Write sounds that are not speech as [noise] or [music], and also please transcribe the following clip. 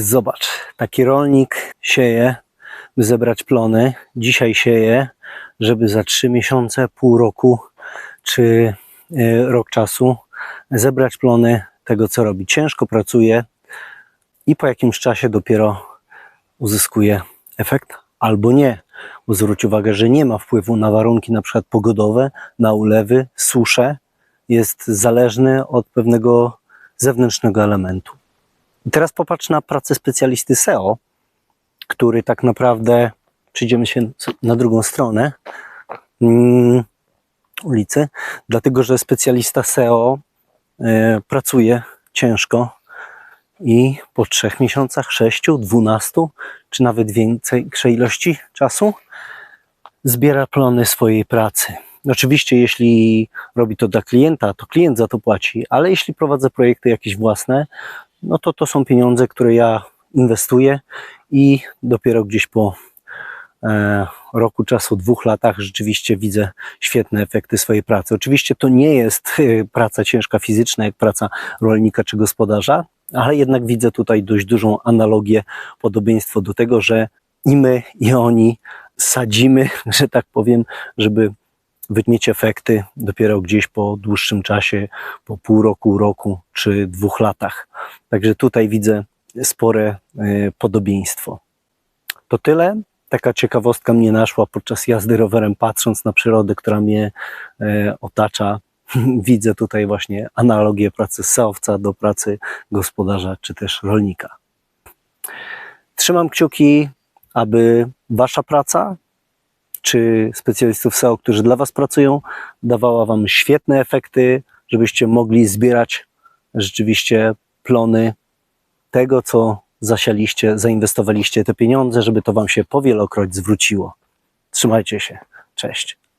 Zobacz, taki rolnik sieje, by zebrać plony. Dzisiaj sieje, żeby za trzy miesiące, pół roku czy e, rok czasu zebrać plony tego, co robi. Ciężko pracuje i po jakimś czasie dopiero uzyskuje efekt, albo nie. Bo zwróć uwagę, że nie ma wpływu na warunki na przykład pogodowe, na ulewy, susze. Jest zależny od pewnego zewnętrznego elementu. I teraz popatrz na pracę specjalisty SEO, który tak naprawdę, przyjdziemy się na drugą stronę mm, ulicy, dlatego że specjalista SEO e, pracuje ciężko i po trzech miesiącach, sześciu, dwunastu, czy nawet większej ilości czasu zbiera plony swojej pracy. Oczywiście, jeśli robi to dla klienta, to klient za to płaci, ale jeśli prowadzę projekty jakieś własne, no to to są pieniądze, które ja inwestuję i dopiero gdzieś po e, roku czasu, dwóch latach rzeczywiście widzę świetne efekty swojej pracy. Oczywiście to nie jest e, praca ciężka fizyczna, jak praca rolnika czy gospodarza, ale jednak widzę tutaj dość dużą analogię, podobieństwo do tego, że i my, i oni sadzimy, [laughs] że tak powiem, żeby mieć efekty dopiero gdzieś po dłuższym czasie, po pół roku, roku czy dwóch latach. Także tutaj widzę spore e, podobieństwo. To tyle. Taka ciekawostka mnie naszła podczas jazdy rowerem, patrząc na przyrodę, która mnie e, otacza. [laughs] Widzę tutaj właśnie analogię pracy seowca do pracy gospodarza czy też rolnika. Trzymam kciuki, aby Wasza praca czy specjalistów SEO, którzy dla Was pracują, dawała Wam świetne efekty, żebyście mogli zbierać rzeczywiście plony tego, co zasialiście, zainwestowaliście te pieniądze, żeby to Wam się powielokroć zwróciło. Trzymajcie się. Cześć.